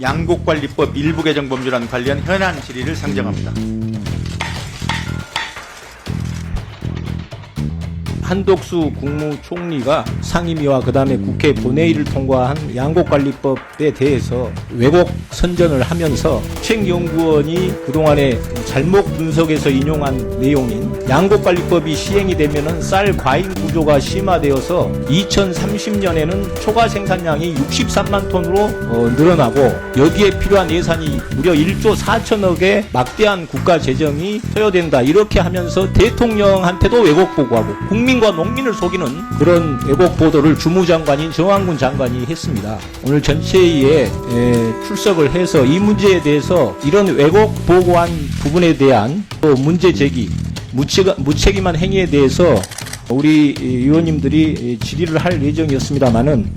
양곡관리법 일부 개정 범죄란 관련 현안 질의를 상정합니다. 한독수 국무총리가 상임위와 그다음에 국회 본회의를 통과한 양곡관리법에 대해서 왜곡 선전을 하면서 책연구원이 그동안에 잘못 분석해서 인용한 내용인 양곡관리법이 시행이 되면은 쌀 과잉 구조가 심화되어서 2030년에는 초과 생산량이 63만 톤으로 어, 늘어나고 여기에 필요한 예산이 무려 1조 4천억의 막대한 국가 재정이 소요된다. 이렇게 하면서 대통령한테도 왜곡 보고하고 국민 과 농민을 속이는 그런 왜곡 보도를 주무장관인 정황군 장관이 했습니다. 오늘 전체회의에 에, 출석을 해서 이 문제에 대해서 이런 왜곡 보고한 부분에 대한 또 문제 제기 무책, 무책임한 행위에 대해서 우리 의원님들이 질의를 할 예정이었습니다만은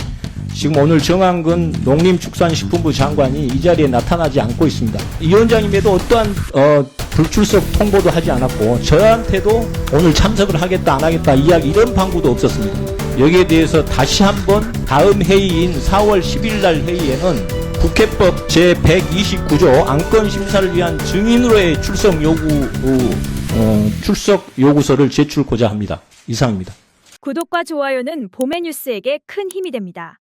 지금 오늘 정한근 농림축산식품부 장관이 이 자리에 나타나지 않고 있습니다. 이 위원장님에도 어떠한 어, 불출석 통보도 하지 않았고 저한테도 오늘 참석을 하겠다 안 하겠다 이야기 이런 방구도 없었습니다. 여기에 대해서 다시 한번 다음 회의인 4월 10일 날 회의에는 국회법 제129조 안건 심사를 위한 증인으로의 출석 요구 어, 출석 요구서를 제출고자 합니다. 이상입니다. 구독과 좋아요는 봄의 뉴스에게 큰 힘이 됩니다.